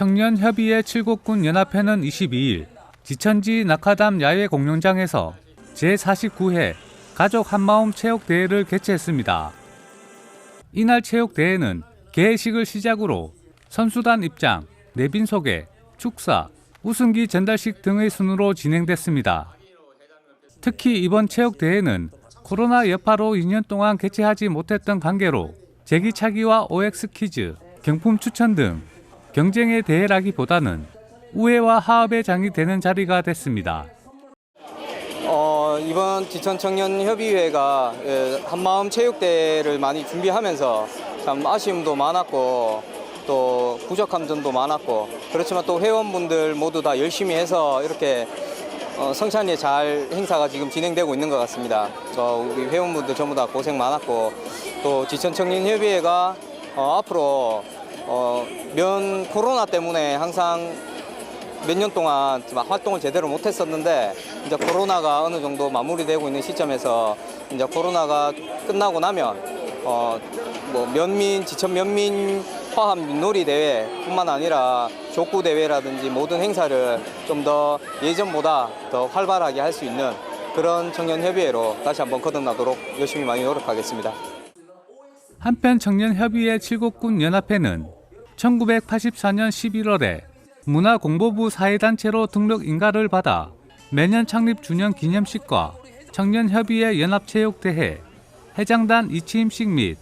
청년협의회 칠곡군 연합회는 22일 지천지 낙하담 야외 공연장에서 제49회 가족 한마음 체육대회를 개최했습니다. 이날 체육대회는 개회식을 시작으로 선수단 입장, 내빈 소개, 축사, 우승기 전달식 등의 순으로 진행됐습니다. 특히 이번 체육대회는 코로나 여파로 2년 동안 개최하지 못했던 관계로 제기차기와 OX 퀴즈, 경품 추천 등 경쟁의 대회라기보다는 우애와 화합의 장이 되는 자리가 됐습니다. 어, 이번 지천 청년 협의회가 예, 한마음 체육대회를 많이 준비하면서 참 아쉬움도 많았고 또 부족한 점도 많았고 그렇지만 또 회원분들 모두 다 열심히 해서 이렇게 어, 성찬리에 잘 행사가 지금 진행되고 있는 것 같습니다. 저 우리 회원분들 전부 다 고생 많았고 또 지천 청년 협의회가 어, 앞으로 어, 면 코로나 때문에 항상 몇 년 동안 막 활동을 제대로 못했었는데 이제 코로나가 어느 정도 마무리되고 있는 시점에서 이제 코로나가 끝나고 나면 어 뭐 면민 지천 면민 화합 민놀이 대회뿐만 아니라 족구 대회라든지 모든 행사를 좀 더 예전보다 더 활발하게 할 수 있는 그런 청년 협의회로 다시 한번 거듭나도록 열심히 많이 노력하겠습니다. 한편 청년협의회 칠곡군 연합회는 1984년 11월에 문화공보부 사회단체로 등록 인가를 받아 매년 창립 주년 기념식과 청년협의회 연합체육대회, 해장단 이치임식 및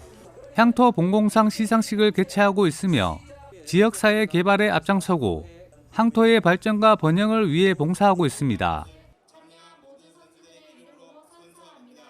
향토 봉공상 시상식을 개최하고 있으며 지역사회 개발에 앞장서고 항토의 발전과 번영을 위해 봉사하고 있습니다.